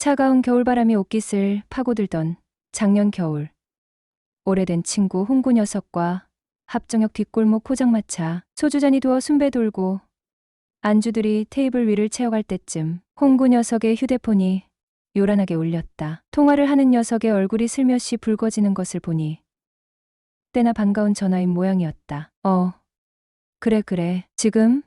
차가운 겨울바람이 옷깃을 파고들던 작년 겨울. 오래된 친구 홍구 녀석과 합정역 뒷골목 포장마차 소주잔이 두어 순배 돌고 안주들이 테이블 위를 채워갈 때쯤 홍구 녀석의 휴대폰이 요란하게 울렸다. 통화를 하는 녀석의 얼굴이 슬며시 붉어지는 것을 보니 때나 반가운 전화인 모양이었다. 어. 그래 그래. 지금?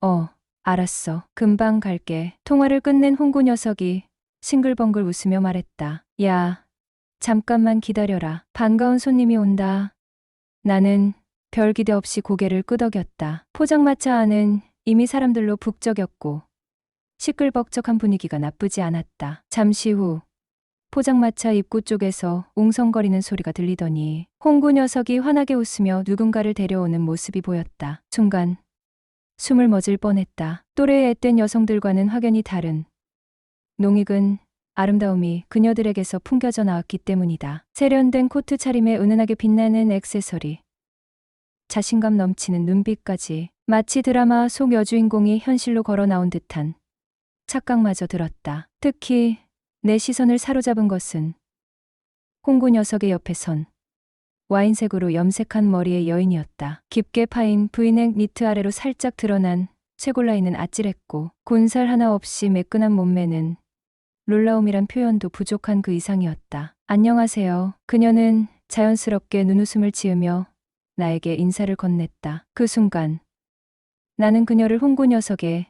어. 알았어. 금방 갈게. 통화를 끝낸 홍구 녀석이 싱글벙글 웃으며 말했다. 야. 잠깐만 기다려라. 반가운 손님이 온다. 나는 별 기대 없이 고개를 끄덕였다. 포장마차 안은 이미 사람들로 북적였고 시끌벅적한 분위기가 나쁘지 않았다. 잠시 후 포장마차 입구 쪽에서 웅성거리는 소리가 들리더니 홍구 녀석이 환하게 웃으며 누군가를 데려오는 모습이 보였다. 순간 숨을 멎을 뻔했다. 또래의 앳된 여성들과는 확연히 다른 농익은 아름다움이 그녀들에게서 풍겨져 나왔기 때문이다. 세련된 코트 차림에 은은하게 빛나는 액세서리. 자신감 넘치는 눈빛까지 마치 드라마 속 여주인공이 현실로 걸어 나온 듯한 착각마저 들었다. 특히 내 시선을 사로잡은 것은 홍구 녀석의 옆에 선 와인색으로 염색한 머리의 여인이었다. 깊게 파인 브이넥 니트 아래로 살짝 드러난 쇄골라인은 아찔했고 곤살 하나 없이 매끈한 몸매는 놀라움이란 표현도 부족한 그 이상이었다. 안녕하세요. 그녀는 자연스럽게 눈웃음을 지으며 나에게 인사를 건넸다. 그 순간 나는 그녀를 홍구 녀석의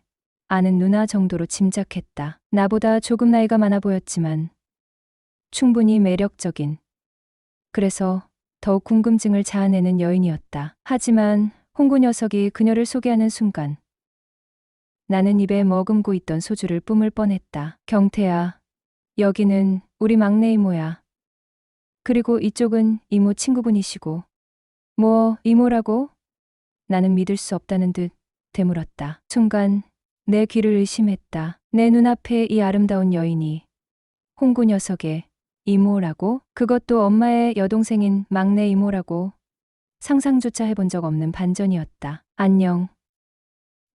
아는 누나 정도로 짐작했다. 나보다 조금 나이가 많아 보였지만 충분히 매력적인 그래서 더욱 궁금증을 자아내는 여인이었다. 하지만 홍구 녀석이 그녀를 소개하는 순간 나는 입에 머금고 있던 소주를 뿜을 뻔했다. 경태야, 여기는 우리 막내 이모야. 그리고 이쪽은 이모 친구분이시고. 뭐, 이모라고? 나는 믿을 수 없다는 듯 되물었다. 순간 내 귀를 의심했다. 내 눈앞에 이 아름다운 여인이 홍구 녀석의 이모라고? 그것도 엄마의 여동생인 막내 이모라고? 상상조차 해본 적 없는 반전이었다. 안녕.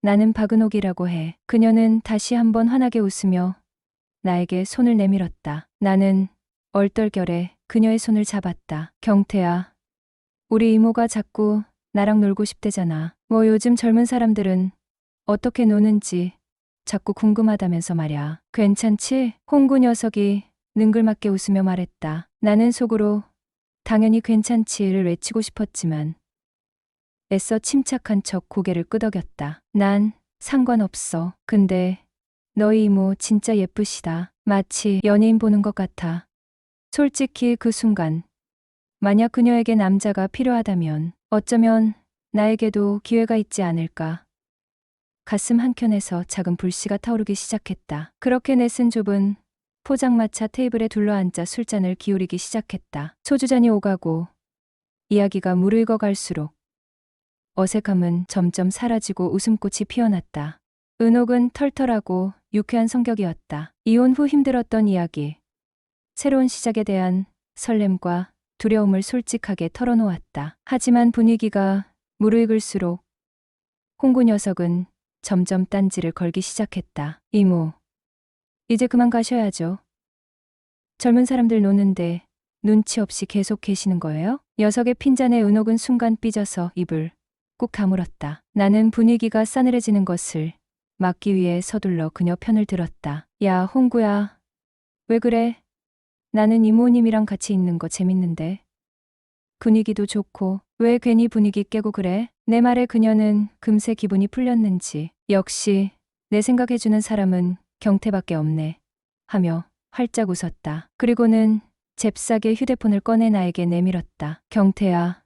나는 박은옥이라고 해. 그녀는 다시 한번 환하게 웃으며 나에게 손을 내밀었다. 나는 얼떨결에 그녀의 손을 잡았다. 경태야. 우리 이모가 자꾸 나랑 놀고 싶대잖아. 뭐 요즘 젊은 사람들은 어떻게 노는지 자꾸 궁금하다면서 말야. 괜찮지? 홍구 녀석이 능글맞게 웃으며 말했다. 나는 속으로 당연히 괜찮지를 외치고 싶었지만 애써 침착한 척 고개를 끄덕였다. 난 상관없어. 근데 너희 이모 진짜 예쁘시다. 마치 연예인 보는 것 같아. 솔직히 그 순간 만약 그녀에게 남자가 필요하다면 어쩌면 나에게도 기회가 있지 않을까. 가슴 한켠에서 작은 불씨가 타오르기 시작했다. 그렇게 내 쓴 좁은 포장마차 테이블에 둘러앉아 술잔을 기울이기 시작했다. 소주잔이 오가고 이야기가 무르익어 갈수록 어색함은 점점 사라지고 웃음꽃이 피어났다. 은옥은 털털하고 유쾌한 성격이었다. 이혼 후 힘들었던 이야기. 새로운 시작에 대한 설렘과 두려움을 솔직하게 털어놓았다. 하지만 분위기가 무르익을수록 홍구 녀석은 점점 딴지를 걸기 시작했다. 이모. 이제 그만 가셔야죠. 젊은 사람들 노는데 눈치 없이 계속 계시는 거예요? 녀석의 핀잔에 은옥은 순간 삐져서 입을 꾹 다물었다. 나는 분위기가 싸늘해지는 것을 막기 위해 서둘러 그녀 편을 들었다. 야, 홍구야. 왜 그래? 나는 이모님이랑 같이 있는 거 재밌는데. 분위기도 좋고 왜 괜히 분위기 깨고 그래? 내 말에 그녀는 금세 기분이 풀렸는지 역시 내 생각해주는 사람은 경태밖에 없네. 하며 활짝 웃었다. 그리고는 잽싸게 휴대폰을 꺼내 나에게 내밀었다. 경태야.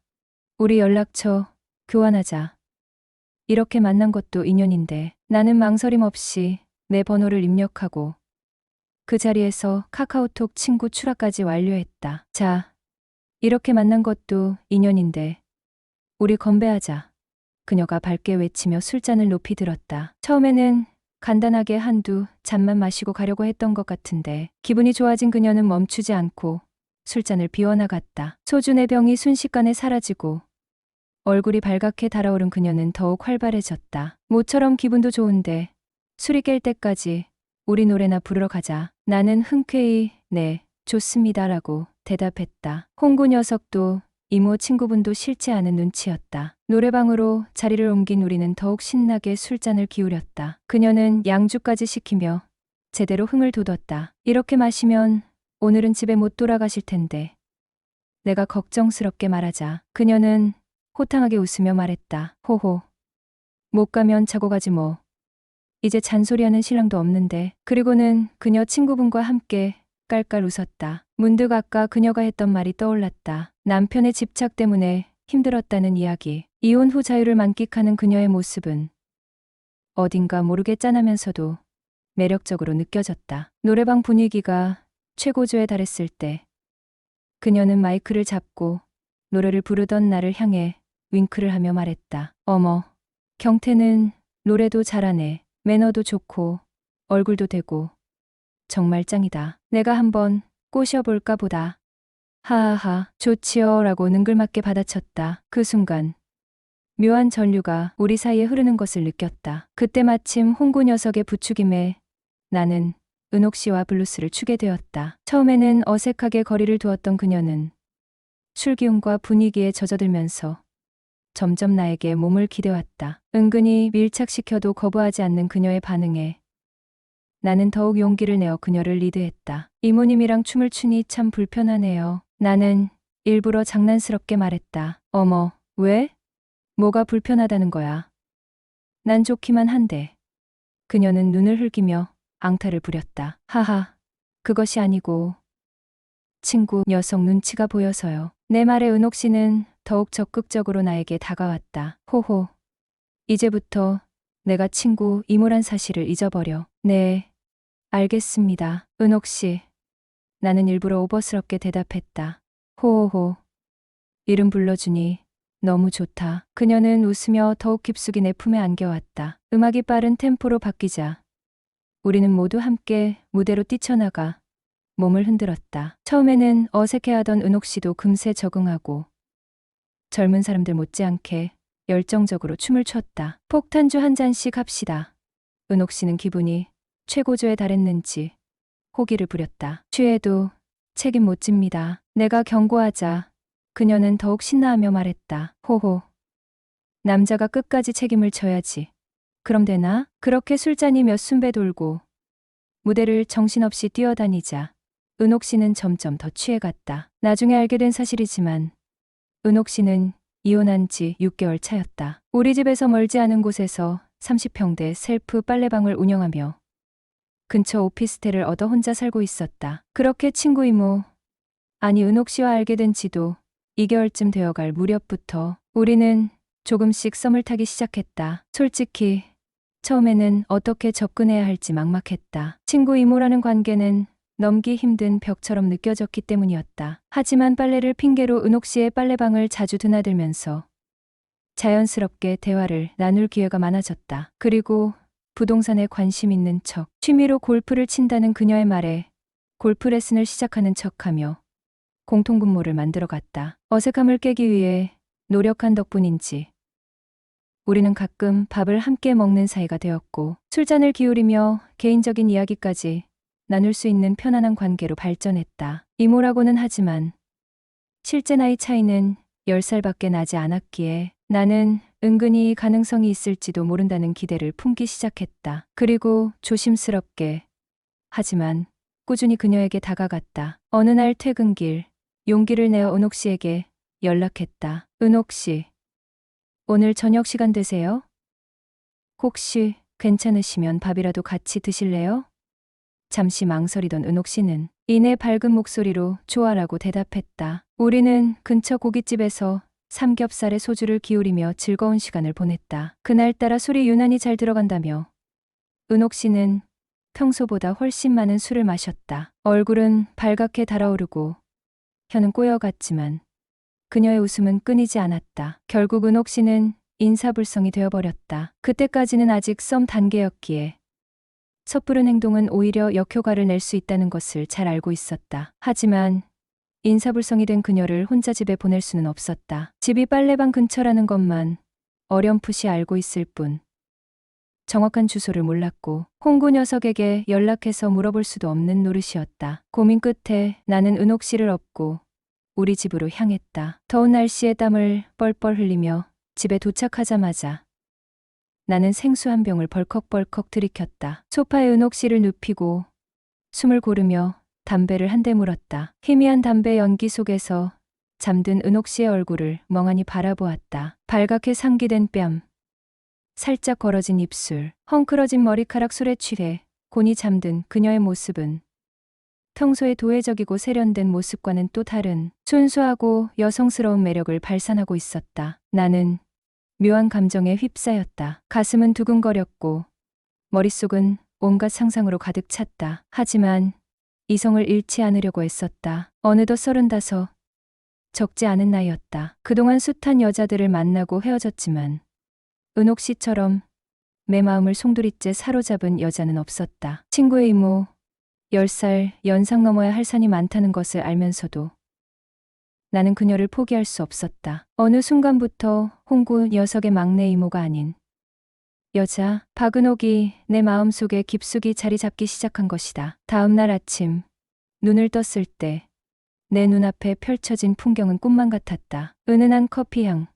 우리 연락처 교환하자. 이렇게 만난 것도 인연인데 나는 망설임 없이 내 번호를 입력하고 그 자리에서 카카오톡 친구 추락까지 완료했다. 자, 이렇게 만난 것도 인연인데 우리 건배하자. 그녀가 밝게 외치며 술잔을 높이 들었다. 처음에는 간단하게 한두 잔만 마시고 가려고 했던 것 같은데 기분이 좋아진 그녀는 멈추지 않고 술잔을 비워나갔다. 네 병이 순식간에 사라지고 얼굴이 발갛게 달아오른 그녀는 더욱 활발해졌다. 모처럼 기분도 좋은데 술이 깰 때까지 우리 노래나 부르러 가자. 나는 흔쾌히 네, 좋습니다라고 대답했다. 홍구 녀석도 이모 친구분도 싫지 않은 눈치였다. 노래방으로 자리를 옮긴 우리는 더욱 신나게 술잔을 기울였다. 그녀는 양주까지 시키며 제대로 흥을 돋웠다. 이렇게 마시면 오늘은 집에 못 돌아가실 텐데. 내가 걱정스럽게 말하자 그녀는 호탕하게 웃으며 말했다. 호호. 못 가면 자고 가지 뭐. 이제 잔소리하는 신랑도 없는데. 그리고는 그녀 친구분과 함께 깔깔 웃었다. 문득 아까 그녀가 했던 말이 떠올랐다. 남편의 집착 때문에 힘들었다는 이야기. 이혼 후 자유를 만끽하는 그녀의 모습은 어딘가 모르게 짠하면서도 매력적으로 느껴졌다. 노래방 분위기가 최고조에 달했을 때 그녀는 마이크를 잡고 노래를 부르던 나를 향해 윙크를 하며 말했다. 어머, 경태는 노래도 잘하네. 매너도 좋고 얼굴도 되고 정말 짱이다. 내가 한번 꼬셔볼까 보다. 하하하, 좋지요. 라고 능글맞게 받아쳤다. 그 순간. 묘한 전류가 우리 사이에 흐르는 것을 느꼈다. 그때 마침 홍구 녀석의 부추김에 나는 은옥 씨와 블루스를 추게 되었다. 처음에는 어색하게 거리를 두었던 그녀는 술 기운과 분위기에 젖어들면서 점점 나에게 몸을 기대왔다. 은근히 밀착시켜도 거부하지 않는 그녀의 반응에 나는 더욱 용기를 내어 그녀를 리드했다. 이모님이랑 춤을 추니 참 불편하네요. 나는 일부러 장난스럽게 말했다. 어머, 왜? 뭐가 불편하다는 거야? 난 좋기만 한데. 그녀는 눈을 흘기며 앙탈을 부렸다. 하하, 그것이 아니고. 친구 녀석 눈치가 보여서요. 내 말에 은옥 씨는 더욱 적극적으로 나에게 다가왔다. 호호. 이제부터 내가 친구 이모란 사실을 잊어버려. 네. 알겠습니다. 은옥 씨. 나는 일부러 오버스럽게 대답했다. 호호호. 이름 불러주니 너무 좋다. 그녀는 웃으며 더욱 깊숙이 내 품에 안겨왔다. 음악이 빠른 템포로 바뀌자. 우리는 모두 함께 무대로 뛰쳐나가 몸을 흔들었다. 처음에는 어색해하던 은옥 씨도 금세 적응하고 젊은 사람들 못지않게 열정적으로 춤을 췄다. 폭탄주 한 잔씩 합시다. 은옥 씨는 기분이 최고조에 달했는지 호기를 부렸다. 취해도 책임 못 집니다. 내가 경고하자 그녀는 더욱 신나하며 말했다. 호호. 남자가 끝까지 책임을 져야지. 그럼 되나? 그렇게 술잔이 몇 순배 돌고 무대를 정신없이 뛰어다니자 은옥 씨는 점점 더 취해갔다. 나중에 알게 된 사실이지만 은옥 씨는 이혼한 지 6개월 차였다. 우리 집에서 멀지 않은 곳에서 30평대 셀프 빨래방을 운영하며 근처 오피스텔을 얻어 혼자 살고 있었다. 그렇게 친구 이모, 아니 은옥 씨와 알게 된 지도 2개월쯤 되어갈 무렵부터 우리는 조금씩 썸을 타기 시작했다. 솔직히 처음에는 어떻게 접근해야 할지 막막했다. 친구 이모라는 관계는 넘기 힘든 벽처럼 느껴졌기 때문이었다. 하지만 빨래를 핑계로 은옥 씨의 빨래방을 자주 드나들면서 자연스럽게 대화를 나눌 기회가 많아졌다. 그리고 부동산에 관심 있는 척, 취미로 골프를 친다는 그녀의 말에 골프 레슨을 시작하는 척하며 공통분모를 만들어 갔다. 어색함을 깨기 위해 노력한 덕분인지 우리는 가끔 밥을 함께 먹는 사이가 되었고 술잔을 기울이며 개인적인 이야기까지 나눌 수 있는 편안한 관계로 발전했다. 이모라고는 하지만 실제 나이 차이는 10살밖에 나지 않았기에 나는 은근히 가능성이 있을지도 모른다는 기대를 품기 시작했다. 그리고 조심스럽게 하지만 꾸준히 그녀에게 다가갔다. 어느 날 퇴근길 용기를 내어 은옥 씨에게 연락했다. 은옥 씨, 오늘 저녁 시간 되세요? 혹시 괜찮으시면 밥이라도 같이 드실래요? 잠시 망설이던 은옥 씨는 이내 밝은 목소리로 좋아라고 대답했다. 우리는 근처 고깃집에서 삼겹살에 소주를 기울이며 즐거운 시간을 보냈다. 그날따라 술이 유난히 잘 들어간다며 은옥 씨는 평소보다 훨씬 많은 술을 마셨다. 얼굴은 발갛게 달아오르고 혀는 꼬여갔지만 그녀의 웃음은 끊이지 않았다. 결국 은옥 씨는 인사불성이 되어버렸다. 그때까지는 아직 썸 단계였기에 섣부른 행동은 오히려 역효과를 낼 수 있다는 것을 잘 알고 있었다. 하지만 인사불성이 된 그녀를 혼자 집에 보낼 수는 없었다. 집이 빨래방 근처라는 것만 어렴풋이 알고 있을 뿐 정확한 주소를 몰랐고 홍구 녀석에게 연락해서 물어볼 수도 없는 노릇이었다. 고민 끝에 나는 은옥 씨를 업고 우리 집으로 향했다. 더운 날씨에 땀을 뻘뻘 흘리며 집에 도착하자마자 나는 생수 한 병을 벌컥벌컥 들이켰다. 소파에 은옥 씨를 눕히고 숨을 고르며 담배를 한 대 물었다. 희미한 담배 연기 속에서 잠든 은옥 씨의 얼굴을 멍하니 바라보았다. 발갛게 상기된 뺨, 살짝 걸어진 입술, 헝클어진 머리카락 술에 취해 곤히 잠든 그녀의 모습은 평소의 도회적이고 세련된 모습과는 또 다른 순수하고 여성스러운 매력을 발산하고 있었다. 나는 묘한 감정에 휩싸였다. 가슴은 두근거렸고 머릿속은 온갖 상상으로 가득 찼다. 하지만 이성을 잃지 않으려고 애썼다. 어느덧 서른다섯. 적지 않은 나이였다. 그동안 숱한 여자들을 만나고 헤어졌지만 은옥 씨처럼 내 마음을 송두리째 사로잡은 여자는 없었다. 친구의 이모, 10살 연상 넘어야 할 산이 많다는 것을 알면서도 나는 그녀를 포기할 수 없었다. 어느 순간부터 홍구 녀석의 막내 이모가 아닌 여자 박은옥이 내 마음속에 깊숙이 자리 잡기 시작한 것이다. 다음 날 아침 눈을 떴을 때 내 눈앞에 펼쳐진 풍경은 꿈만 같았다. 은은한 커피향,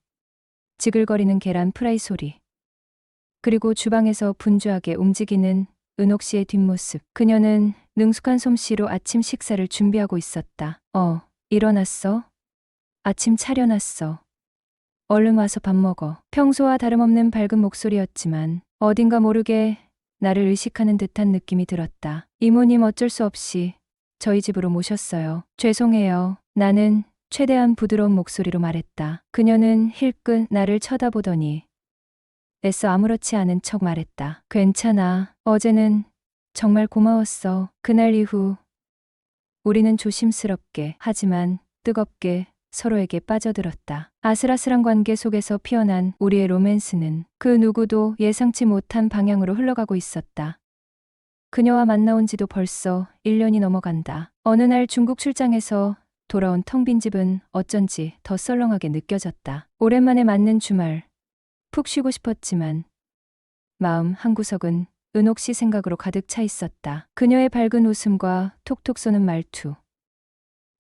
지글거리는 계란 프라이 소리, 그리고 주방에서 분주하게 움직이는 은옥 씨의 뒷모습. 그녀는 능숙한 솜씨로 아침 식사를 준비하고 있었다. 어, 일어났어? 아침 차려놨어. 얼른 와서 밥 먹어. 평소와 다름없는 밝은 목소리였지만 어딘가 모르게 나를 의식하는 듯한 느낌이 들었다. 이모님 어쩔 수 없이 저희 집으로 모셨어요. 죄송해요. 나는 최대한 부드러운 목소리로 말했다. 그녀는 힐끗 나를 쳐다보더니 애써 아무렇지 않은 척 말했다. 괜찮아. 어제는 정말 고마웠어. 그날 이후 우리는 조심스럽게 하지만 뜨겁게 서로에게 빠져들었다. 아슬아슬한 관계 속에서 피어난 우리의 로맨스는 그 누구도 예상치 못한 방향으로 흘러가고 있었다. 그녀와 만나온 지도 벌써 1년이 넘어간다. 어느 날 중국 출장에서 돌아온 텅 빈 집은 어쩐지 더 썰렁하게 느껴졌다. 오랜만에 맞는 주말. 푹 쉬고 싶었지만 마음 한구석은 은옥 씨 생각으로 가득 차 있었다. 그녀의 밝은 웃음과 톡톡 쏘는 말투.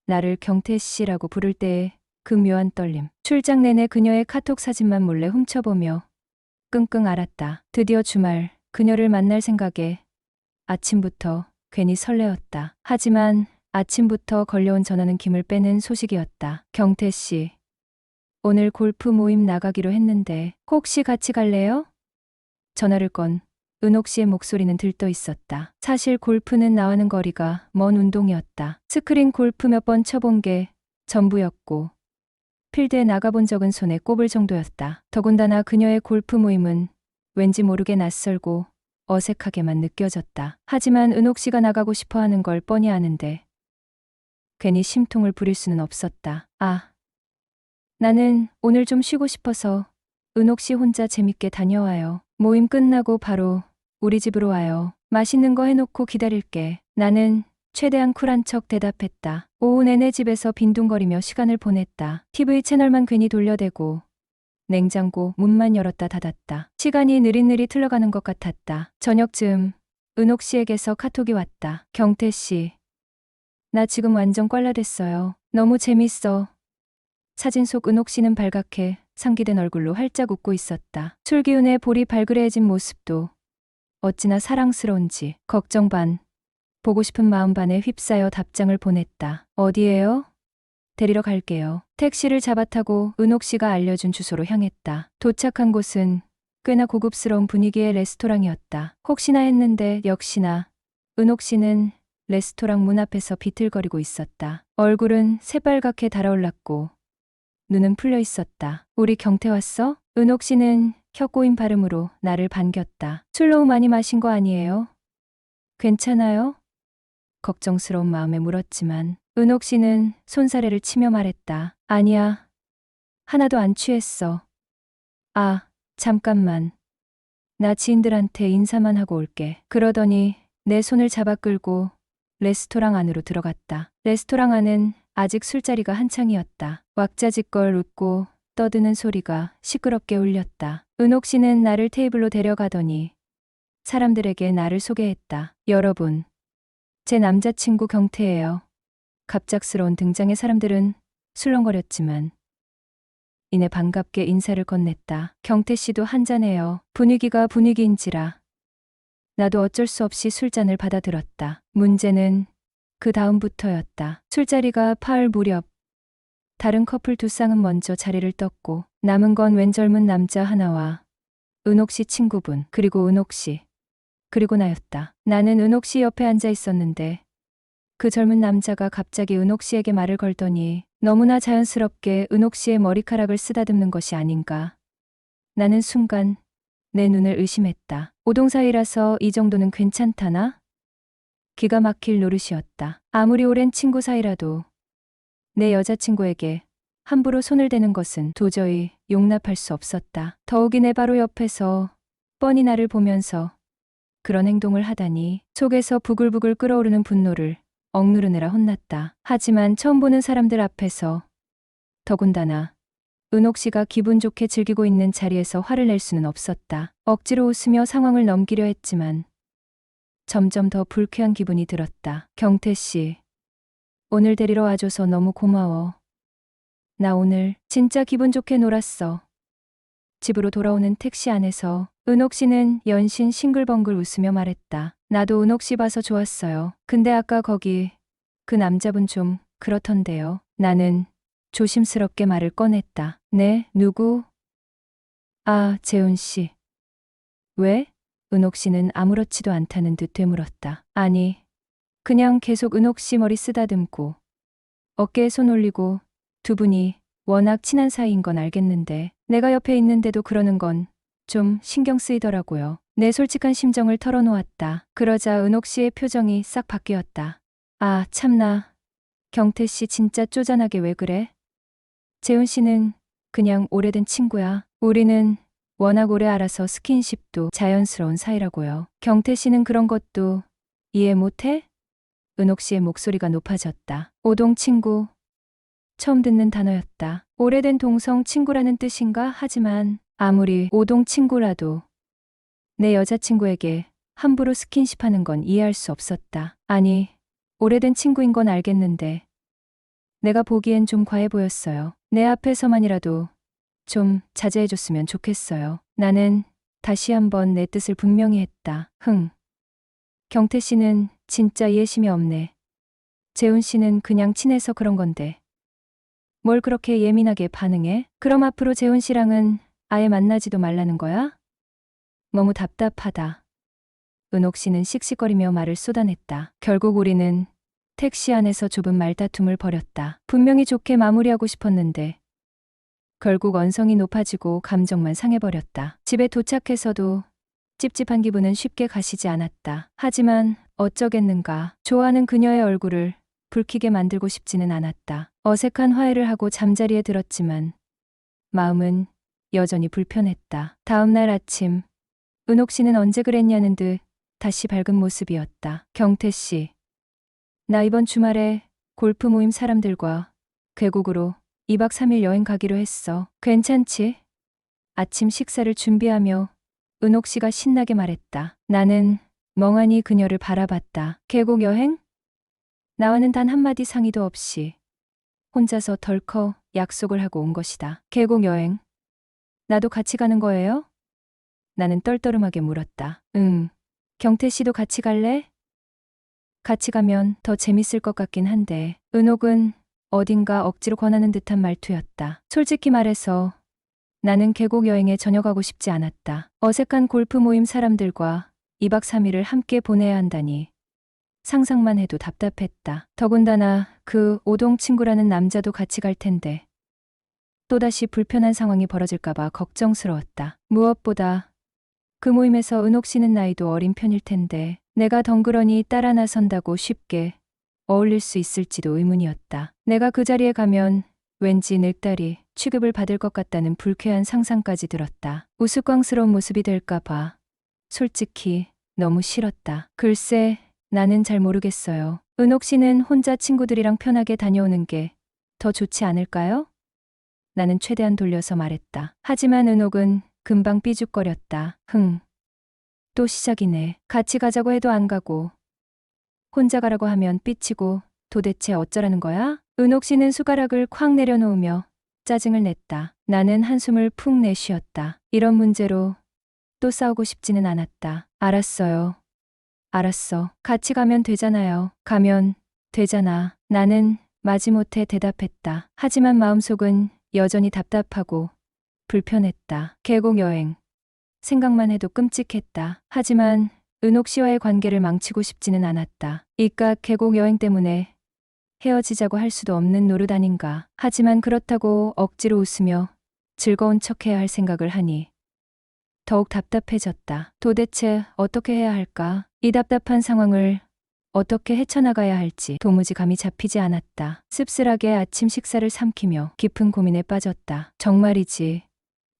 나를 경태 씨라고 부를 때의 그 묘한 떨림. 출장 내내 그녀의 카톡 사진만 몰래 훔쳐보며 끙끙 앓았다. 드디어 주말 그녀를 만날 생각에 아침부터 괜히 설레었다. 하지만 아침부터 걸려온 전화는 김을 빼는 소식이었다. 경태 씨. 오늘 골프 모임 나가기로 했는데 혹시 같이 갈래요? 전화를 건 은옥 씨의 목소리는 들떠 있었다. 사실 골프는 나와는 거리가 먼 운동이었다. 스크린 골프 몇 번 쳐본 게 전부였고 필드에 나가본 적은 손에 꼽을 정도였다. 더군다나 그녀의 골프 모임은 왠지 모르게 낯설고 어색하게만 느껴졌다. 하지만 은옥 씨가 나가고 싶어 하는 걸 뻔히 아는데 괜히 심통을 부릴 수는 없었다. 아. 나는 오늘 좀 쉬고 싶어서 은옥 씨 혼자 재밌게 다녀와요. 모임 끝나고 바로 우리 집으로 와요. 맛있는 거 해놓고 기다릴게. 나는 최대한 쿨한 척 대답했다. 오후 내내 집에서 빈둥거리며 시간을 보냈다. TV 채널만 괜히 돌려대고 냉장고 문만 열었다 닫았다. 시간이 느릿느릿 흘러가는 것 같았다. 저녁쯤 은옥 씨에게서 카톡이 왔다. 경태 씨. 나 지금 완전 꽐라됐어요. 너무 재밌어. 사진 속 은옥 씨는 발갛게 상기된 얼굴로 활짝 웃고 있었다. 술기운에 볼이 발그레해진 모습도 어찌나 사랑스러운지 걱정 반, 보고 싶은 마음 반에 휩싸여 답장을 보냈다. 어디에요? 데리러 갈게요. 택시를 잡아타고 은옥 씨가 알려준 주소로 향했다. 도착한 곳은 꽤나 고급스러운 분위기의 레스토랑이었다. 혹시나 했는데 역시나 은옥 씨는 레스토랑 문 앞에서 비틀거리고 있었다. 얼굴은 새빨갛게 달아올랐고 눈은 풀려 있었다. 우리 경태 왔어? 은옥 씨는 혀 꼬인 발음으로 나를 반겼다. 술 너무 많이 마신 거 아니에요? 괜찮아요? 걱정스러운 마음에 물었지만 은옥 씨는 손사래를 치며 말했다. 아니야. 하나도 안 취했어. 아, 잠깐만. 나 지인들한테 인사만 하고 올게. 그러더니 내 손을 잡아 끌고 레스토랑 안으로 들어갔다. 레스토랑 안은 아직 술자리가 한창이었다. 왁자지껄 웃고 떠드는 소리가 시끄럽게 울렸다. 은옥 씨는 나를 테이블로 데려가더니 사람들에게 나를 소개했다. 여러분, 제 남자친구 경태예요. 갑작스러운 등장에 사람들은 술렁거렸지만 이내 반갑게 인사를 건넸다. 경태 씨도 한잔해요. 분위기가 분위기인지라. 나도 어쩔 수 없이 술잔을 받아들었다. 문제는 그 다음부터였다. 술자리가 파을 무렵 다른 커플 두 쌍은 먼저 자리를 떴고 남은 건 웬 젊은 남자 하나와 은옥 씨 친구분 그리고 은옥 씨 그리고 나였다. 나는 은옥 씨 옆에 앉아 있었는데 그 젊은 남자가 갑자기 은옥 씨에게 말을 걸더니 너무나 자연스럽게 은옥 씨의 머리카락을 쓰다듬는 것이 아닌가. 나는 순간 내 눈을 의심했다. 오동 사이라서 이 정도는 괜찮다나? 기가 막힐 노릇이었다. 아무리 오랜 친구 사이라도 내 여자친구에게 함부로 손을 대는 것은 도저히 용납할 수 없었다. 더욱이 내 바로 옆에서 뻔히 나를 보면서 그런 행동을 하다니 속에서 부글부글 끓어오르는 분노를 억누르느라 혼났다. 하지만 처음 보는 사람들 앞에서 더군다나 은옥 씨가 기분 좋게 즐기고 있는 자리에서 화를 낼 수는 없었다. 억지로 웃으며 상황을 넘기려 했지만 점점 더 불쾌한 기분이 들었다. 경태 씨, 오늘 데리러 와줘서 너무 고마워. 나 오늘 진짜 기분 좋게 놀았어. 집으로 돌아오는 택시 안에서 은옥 씨는 연신 싱글벙글 웃으며 말했다. 나도 은옥 씨 봐서 좋았어요. 근데 아까 거기 그 남자분 좀 그렇던데요. 나는 조심스럽게 말을 꺼냈다. 네, 누구? 아, 재훈 씨. 왜? 은옥 씨는 아무렇지도 않다는 듯 되물었다. 아니, 그냥 계속 은옥 씨 머리 쓰다듬고 어깨에 손 올리고 두 분이 워낙 친한 사이인 건 알겠는데 내가 옆에 있는데도 그러는 건 좀 신경 쓰이더라고요. 내 솔직한 심정을 털어놓았다. 그러자 은옥 씨의 표정이 싹 바뀌었다. 아, 참나. 경태 씨 진짜 쪼잔하게 왜 그래? 재훈 씨는 그냥 오래된 친구야. 우리는 워낙 오래 알아서 스킨십도 자연스러운 사이라고요. 경태 씨는 그런 것도 이해 못해? 은옥 씨의 목소리가 높아졌다. 오동 친구. 처음 듣는 단어였다. 오래된 동성 친구라는 뜻인가? 하지만 아무리 오동 친구라도 내 여자친구에게 함부로 스킨십 하는 건 이해할 수 없었다. 아니, 오래된 친구인 건 알겠는데 내가 보기엔 좀 과해 보였어요. 내 앞에서만이라도 좀 자제해줬으면 좋겠어요. 나는 다시 한번 내 뜻을 분명히 했다. 흥. 경태 씨는 진짜 이해심이 없네. 재훈 씨는 그냥 친해서 그런 건데. 뭘 그렇게 예민하게 반응해? 그럼 앞으로 재훈 씨랑은 아예 만나지도 말라는 거야? 너무 답답하다. 은옥 씨는 씩씩거리며 말을 쏟아냈다. 결국 우리는 택시 안에서 좁은 말다툼을 벌였다. 분명히 좋게 마무리하고 싶었는데 결국 언성이 높아지고 감정만 상해버렸다. 집에 도착해서도 찝찝한 기분은 쉽게 가시지 않았다. 하지만 어쩌겠는가. 좋아하는 그녀의 얼굴을 붉히게 만들고 싶지는 않았다. 어색한 화해를 하고 잠자리에 들었지만 마음은 여전히 불편했다. 다음 날 아침 은옥 씨는 언제 그랬냐는 듯 다시 밝은 모습이었다. 경태 씨. 나 이번 주말에 골프 모임 사람들과 계곡으로 2박 3일 여행 가기로 했어. 괜찮지? 아침 식사를 준비하며 은옥 씨가 신나게 말했다. 나는 멍하니 그녀를 바라봤다. 계곡 여행? 나와는 단 한마디 상의도 없이 혼자서 덜컥 약속을 하고 온 것이다. 계곡 여행. 나도 같이 가는 거예요? 나는 떨떠름하게 물었다. 응. 경태 씨도 같이 갈래? 같이 가면 더 재밌을 것 같긴 한데, 은옥은 어딘가 억지로 권하는 듯한 말투였다. 솔직히 말해서 나는 계곡 여행에 전혀 가고 싶지 않았다. 어색한 골프 모임 사람들과 2박 3일을 함께 보내야 한다니. 상상만 해도 답답했다. 더군다나 그 오동 친구라는 남자도 같이 갈 텐데. 또다시 불편한 상황이 벌어질까봐 걱정스러웠다. 무엇보다 그 모임에서 은옥 씨는 나이도 어린 편일 텐데 내가 덩그러니 따라 나선다고 쉽게 어울릴 수 있을지도 의문이었다. 내가 그 자리에 가면 왠지 늙다리 취급을 받을 것 같다는 불쾌한 상상까지 들었다. 우스꽝스러운 모습이 될까봐 솔직히 너무 싫었다. 글쎄, 나는 잘 모르겠어요. 은옥 씨는 혼자 친구들이랑 편하게 다녀오는 게 더 좋지 않을까요? 나는 최대한 돌려서 말했다. 하지만 은옥은 금방 삐죽거렸다. 흥. 또 시작이네. 같이 가자고 해도 안 가고. 혼자 가라고 하면 삐치고 도대체 어쩌라는 거야? 은옥 씨는 수가락을 콱 내려놓으며 짜증을 냈다. 나는 한숨을 푹 내쉬었다. 이런 문제로 또 싸우고 싶지는 않았다. 알았어요. 알았어. 같이 가면 되잖아요. 가면 되잖아. 나는 마지못해 대답했다. 하지만 마음속은 여전히 답답하고 불편했다. 계곡 여행. 생각만 해도 끔찍했다. 하지만 은옥 씨와의 관계를 망치고 싶지는 않았다. 이깟 계곡 여행 때문에 헤어지자고 할 수도 없는 노릇 아닌가. 하지만 그렇다고 억지로 웃으며 즐거운 척해야 할 생각을 하니 더욱 답답해졌다. 도대체 어떻게 해야 할까? 이 답답한 상황을 어떻게 헤쳐나가야 할지 도무지 감이 잡히지 않았다. 씁쓸하게 아침 식사를 삼키며 깊은 고민에 빠졌다. 정말이지.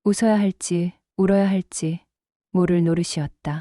웃어야 할지, 울어야 할지 모를 노릇이었다.